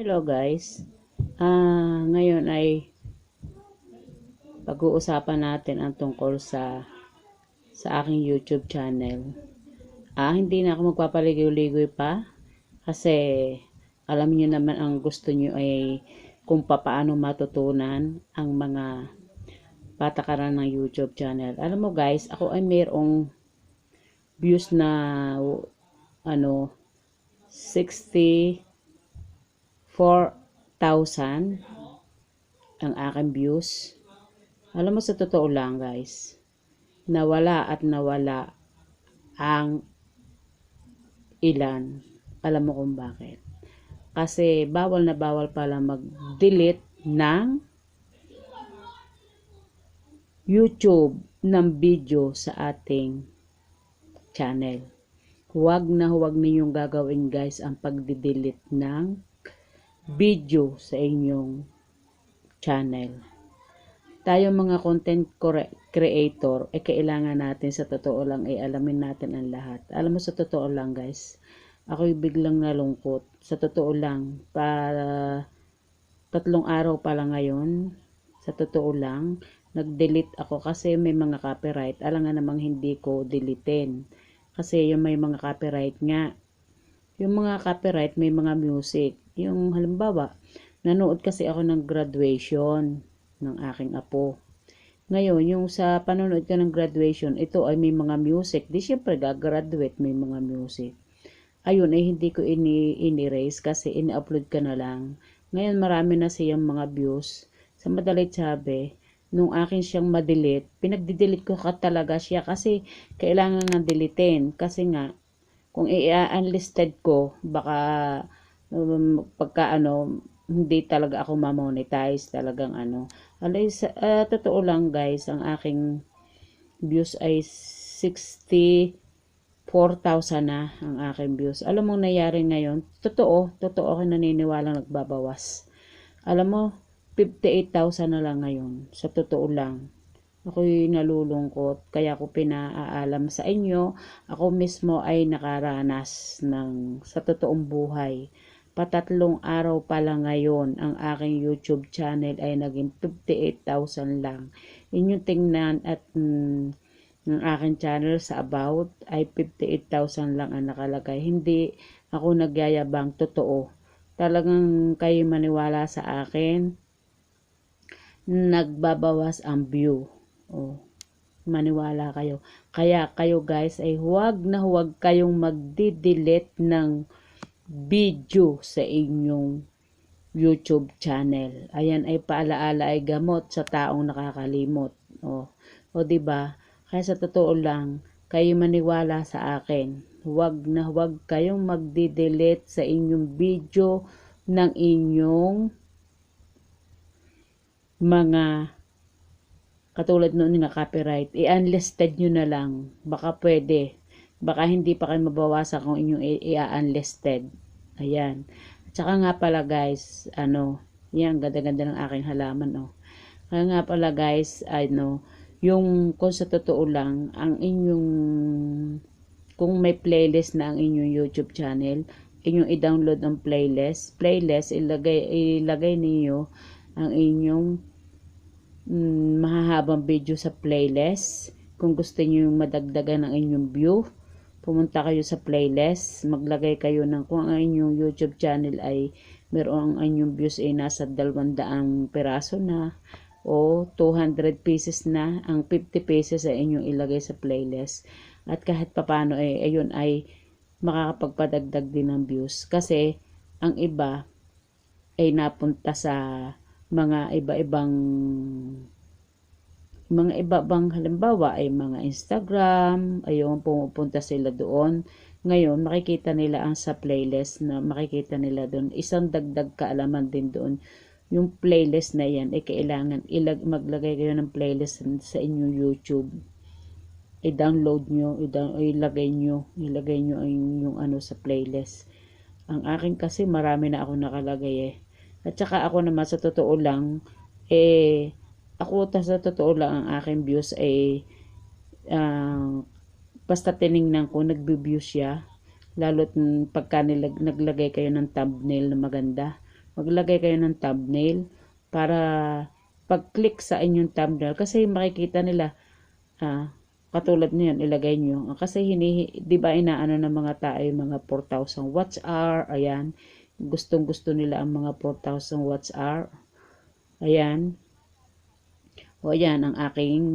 Hello guys. Ah, ngayon ay pag-uusapan natin ang tungkol sa sa aking YouTube channel. Ah, hindi na ako magpapaligoy-ligoy pa kasi alam niyo naman ang gusto niyo ay kung paano matutunan ang mga patakaran ng YouTube channel. Alam mo guys, ako ay mayroong views na ano 60 4,000 ang aking views. Alam mo sa totoo lang guys, nawala at nawala ang ilan. Alam mo kung bakit. Kasi bawal na bawal pala mag-delete ng YouTube ng video sa ating channel. Huwag na huwag ninyong gagawin guys ang pag-delete ng video sa inyong channel. Tayo mga content creator, eh kailangan natin sa totoo lang ay alamin natin ang lahat. Alam mo sa totoo lang guys, ako'y biglang nalungkot. Sa totoo lang, para tatlong araw pa lang ngayon, sa totoo lang, nag-delete ako kasi may mga copyright. Alam nga namang hindi ko deletein. Kasi yung may mga copyright nga. Yung mga copyright, may mga music. Yung halimbawa, nanood kasi ako ng graduation ng aking apo. Ngayon, yung sa panonood ko ng graduation, ito ay may mga music. Di syempre, gagraduate, may mga music. Ayun, ay hindi ko ini ini-erase kasi ini-upload ka na lang. Ngayon, marami na siyang mga views. Sa madalit sabi, nung akin siyang madelete, pinagdidelete ko ka talaga siya kasi kailangan nga deletein. Kasi nga, kung i-unlisted ko, baka um, pagka ano, hindi talaga ako ma-monetize talagang ano. Alay, sa, uh, totoo lang guys, ang aking views ay 64,000 na ang aking views. Alam mo nangyari ngayon, totoo, totoo ako naniniwala nagbabawas. Alam mo, 58,000 na lang ngayon. Sa totoo lang ako'y nalulungkot kaya ako pinaalam sa inyo ako mismo ay nakaranas ng sa totoong buhay patatlong araw pa lang ngayon ang aking YouTube channel ay naging 58,000 lang. Inyong tingnan at mm, ng aking channel sa about ay 58,000 lang ang nakalagay. Hindi ako nagyayabang totoo. Talagang kayo maniwala sa akin nagbabawas ang view. Oh, maniwala kayo. Kaya kayo guys ay huwag na huwag kayong magdi-delete ng video sa inyong YouTube channel. Ayan ay paalaala ay gamot sa taong nakakalimot. Oh, o di ba? Kaya sa totoo lang, kayo maniwala sa akin. Huwag na huwag kayong magdi-delete sa inyong video ng inyong mga katulad noon nga copyright, i-unlisted nyo na lang. Baka pwede. Baka hindi pa kayo mabawasan kung inyong i-unlisted. Ayan. At saka nga pala guys, ano, yan, ganda-ganda ng aking halaman, oh. Kaya nga pala guys, ano, yung kung sa totoo lang, ang inyong, kung may playlist na ang inyong YouTube channel, inyong i-download ang playlist, playlist, ilagay, ilagay niyo ang inyong mm, mahahabang video sa playlist. Kung gusto niyo yung madagdagan ng inyong view, pumunta kayo sa playlist, maglagay kayo ng kung ang inyong YouTube channel ay meron ang inyong views ay nasa 200 peraso na o 200 pieces na, ang 50 pieces ay inyong ilagay sa playlist. At kahit papano ay ayun ay makakapagpadagdag din ng views. Kasi ang iba ay napunta sa mga iba-ibang mga iba bang halimbawa ay mga Instagram, ayun pumupunta sila doon. Ngayon, makikita nila ang sa playlist na makikita nila doon. Isang dagdag kaalaman din doon. Yung playlist na yan, ay kailangan ilag, maglagay kayo ng playlist sa inyong YouTube. I-download nyo, ilagay nyo, ilagay nyo ang yung ano sa playlist. Ang akin kasi marami na ako nakalagay eh. At saka ako naman sa totoo lang, eh, ako sa totoo lang ang aking views ay uh, basta tiningnan ko, nagbe-view siya. Lalo't pagka nilag, naglagay kayo ng thumbnail na maganda. Maglagay kayo ng thumbnail para pag-click sa inyong thumbnail. Kasi makikita nila ah, katulad niyan ilagay nyo kasi hinihi, di ba inaano ng mga tao yung mga 4,000 watts hour? Ayan. Gustong gusto nila ang mga 4,000 watts hour. Ayan o ayan ang aking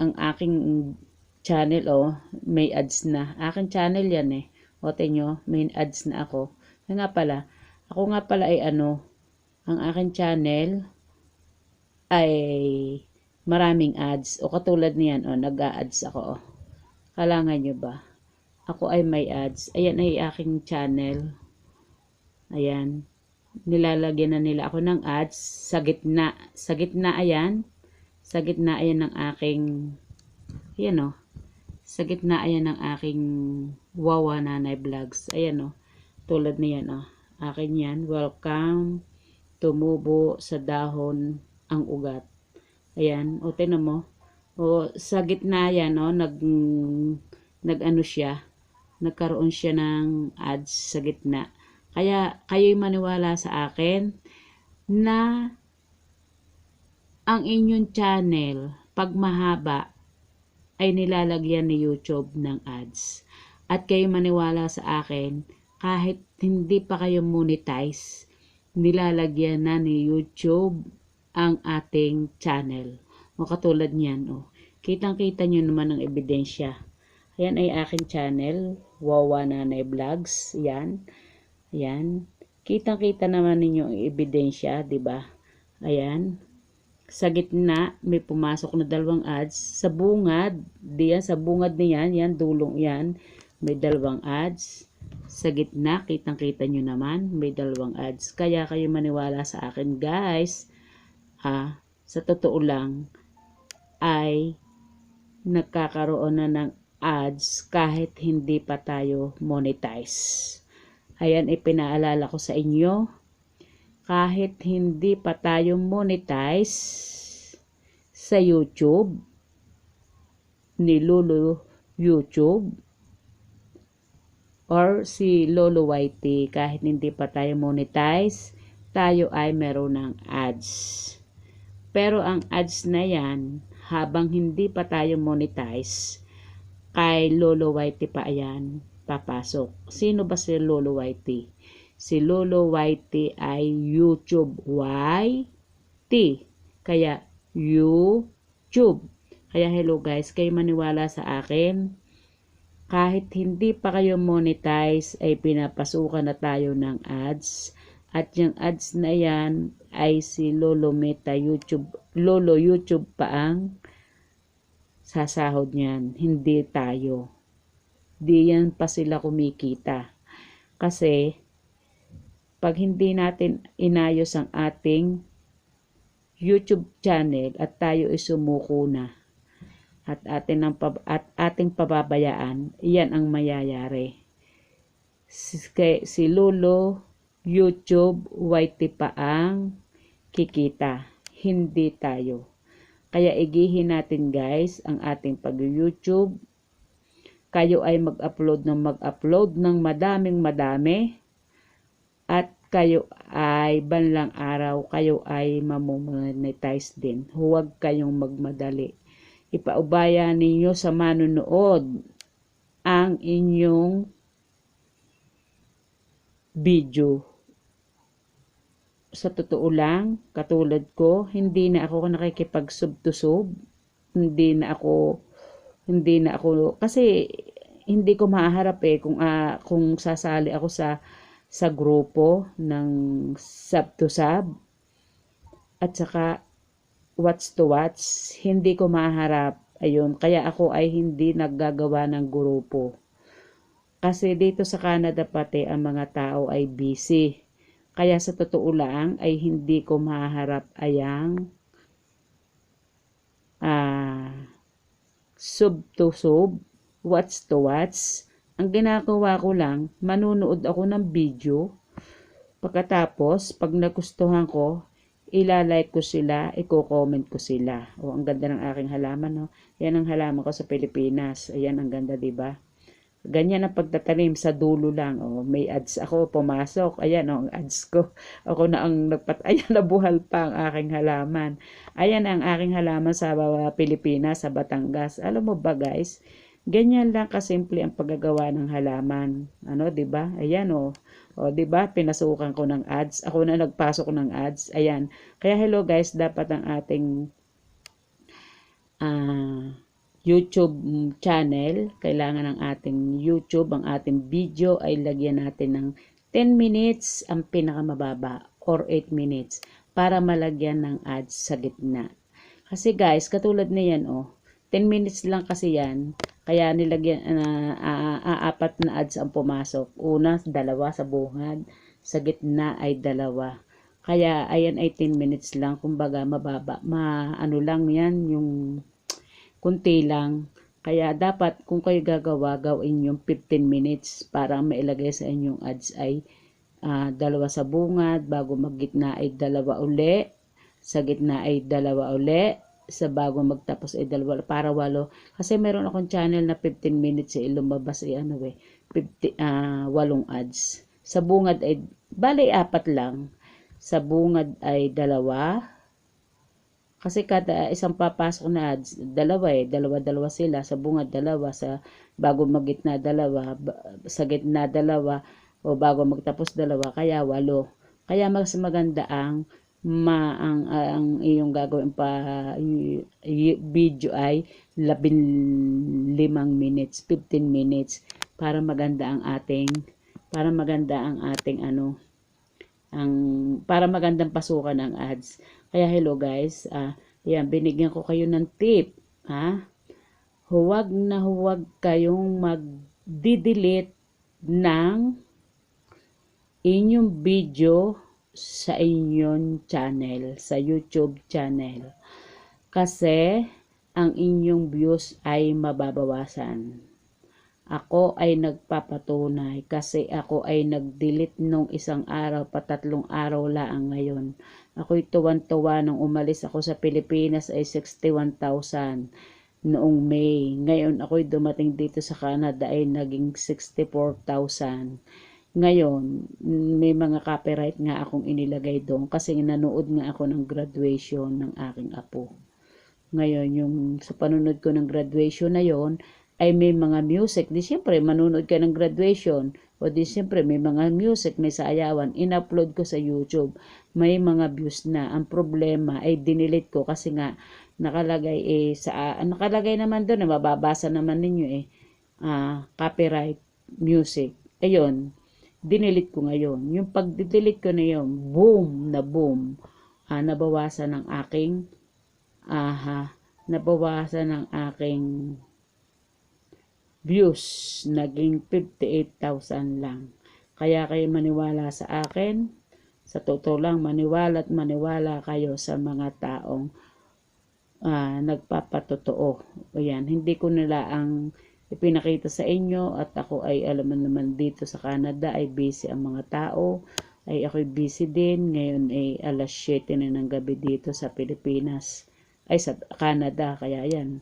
ang aking channel oh may ads na aking channel yan eh o nyo may ads na ako Kaya nga pala ako nga pala ay ano ang aking channel ay maraming ads. O katulad niyan, o, nag-a-ads ako, o. Kalangan nyo ba? Ako ay may ads. Ayan ay aking channel. Ayan. Nilalagyan na nila ako ng ads sa gitna. Sa gitna, ayan. Sa gitna, ayan ng aking, ayan o. Sa gitna, ayan ng aking Wawa Nanay Vlogs. Ayan o. Tulad niyan, o. Akin yan. Welcome. Tumubo sa dahon ang ugat. Ayan, o tinan mo. O sa gitna yan, no, nag nag-ano siya, nagkaroon siya ng ads sa gitna. Kaya kayo'y maniwala sa akin na ang inyong channel, pag mahaba, ay nilalagyan ni YouTube ng ads. At kayo maniwala sa akin, kahit hindi pa kayo monetize, nilalagyan na ni YouTube ang ating channel. O katulad niyan, o. Kitang-kita nyo naman ang ebidensya. Ayan ay aking channel, Wawa Nanay Vlogs. Ayan. Ayan. Kitang-kita naman ninyo ang ebidensya, ba? Ayan. Sa gitna, may pumasok na dalawang ads. Sa bungad, diyan, sa bungad niyan, yan, dulong yan, may dalawang ads. Sa gitna, kitang-kita nyo naman, may dalawang ads. Kaya kayo maniwala sa akin, guys ah, sa totoo lang, ay nagkakaroon na ng ads kahit hindi pa tayo monetize. Ayan, ipinaalala ko sa inyo, kahit hindi pa tayo monetize sa YouTube, ni Lolo YouTube, or si Lolo YT, kahit hindi pa tayo monetize, tayo ay meron ng ads. Pero ang ads na yan, habang hindi pa tayo monetize, kay Lolo Whitey pa ayan, papasok. Sino ba si Lolo Whitey? Si Lolo Whitey ay YouTube YT. Kaya YouTube. Kaya hello guys, kayo maniwala sa akin. Kahit hindi pa kayo monetize, ay pinapasukan na tayo ng ads at yung ads na yan ay si Lolo Meta YouTube, Lolo YouTube pa ang sasahod niyan, hindi tayo. Di yan pa sila kumikita. Kasi, pag hindi natin inayos ang ating YouTube channel at tayo isumuko na at atin ang at ating pababayaan, iyan ang mayayari. Si, si Lolo YouTube, YT pa ang kikita. Hindi tayo. Kaya igihin natin guys ang ating pag-YouTube. Kayo ay mag-upload ng mag-upload ng madaming madami. Kayo ay banlang araw, kayo ay mamonetize din. Huwag kayong magmadali. Ipaubaya ninyo sa manunood ang inyong video sa totoo lang, katulad ko, hindi na ako nakikipag-sub to sub. Hindi na ako, hindi na ako, kasi hindi ko maharap eh kung, uh, kung sasali ako sa, sa grupo ng sub to sub. At saka, watch to watch, hindi ko maharap. Ayun, kaya ako ay hindi naggagawa ng grupo. Kasi dito sa Canada pati ang mga tao ay busy kaya sa totoo lang ay hindi ko maharap ayang uh, sub to sub, watch to watch. Ang ginagawa ko lang, manunood ako ng video. Pagkatapos, pag nagustuhan ko, ilalike ko sila, i-comment ko sila. O, ang ganda ng aking halaman, no? Yan ang halaman ko sa Pilipinas. Ayan, ang ganda, ba? Ganyan ang pagtatanim sa dulo lang. Oh, may ads ako, pumasok. Ayan, oh, ang ads ko. Ako na ang nagpat... Ayan, nabuhal pa ang aking halaman. Ayan ang aking halaman sa Pilipinas, sa Batangas. Alam mo ba guys, ganyan lang kasimple ang paggagawa ng halaman. Ano, 'di ba? Ayan oh. O, 'di ba? Pinasukan ko ng ads. Ako na nagpasok ng ads. Ayan. Kaya hello guys, dapat ang ating ah YouTube channel, kailangan ng ating YouTube, ang ating video ay lagyan natin ng 10 minutes ang pinakamababa or 8 minutes para malagyan ng ads sa gitna. Kasi guys, katulad na yan oh, 10 minutes lang kasi yan, kaya nilagyan na uh, apat na ads ang pumasok. Una, dalawa sa bungad, sa gitna ay dalawa. Kaya ayan ay 10 minutes lang, kumbaga mababa, ma ano lang yan yung kunti lang. Kaya dapat kung kayo gagawa, gawin yung 15 minutes para mailagay sa inyong ads ay uh, dalawa sa bungad, bago maggitna ay dalawa uli, sa gitna ay dalawa uli, sa bago magtapos ay dalawa para walo. Kasi meron akong channel na 15 minutes ay lumabas ay ano eh, 50, uh, walong ads. Sa bungad ay, bali apat lang. Sa bungad ay dalawa, kasi kada isang papasok na ads, dalawa eh, dalawa-dalawa sila. Sa bunga, dalawa. Sa bago magitna, dalawa. Sa gitna, dalawa. O bago magtapos, dalawa. Kaya walo. Kaya mas maganda ang ma ang, ang iyong gagawin pa video ay 15 minutes, 15 minutes para maganda ang ating para maganda ang ating ano ang para magandang pasukan ng ads. Kaya hello guys, ah, yan, binigyan ko kayo ng tip. Ha? Huwag na huwag kayong mag-delete ng inyong video sa inyong channel, sa YouTube channel. Kasi, ang inyong views ay mababawasan. Ako ay nagpapatunay kasi ako ay nag-delete nung isang araw, patatlong araw lang ngayon. Ako'y tuwan-tuwa nung umalis ako sa Pilipinas ay 61,000 noong May. Ngayon ako'y dumating dito sa Canada ay naging 64,000. Ngayon, may mga copyright nga akong inilagay doon kasi nanood nga ako ng graduation ng aking apo. Ngayon, yung sa panunod ko ng graduation na yon ay may mga music. Di siyempre, manunod ka ng graduation. O di siyempre, may mga music, may saayawan. In-upload ko sa YouTube. May mga views na. Ang problema ay dinilit ko kasi nga nakalagay eh sa uh, nakalagay naman doon na mababasa naman ninyo eh uh, copyright music. Ayun, dinilit ko ngayon. Yung pag-delete ko na yun, boom, na boom, uh, nabawasan ng aking aha, nabawasan ng aking views naging 58,000 lang. Kaya kayo maniwala sa akin. Sa totoo lang, maniwala at maniwala kayo sa mga taong uh, nagpapatotoo. Ayan, hindi ko nila ang ipinakita sa inyo at ako ay alam naman dito sa Canada ay busy ang mga tao. Ay ako'y busy din. Ngayon ay alas 7 na ng gabi dito sa Pilipinas. Ay sa Canada. Kaya yan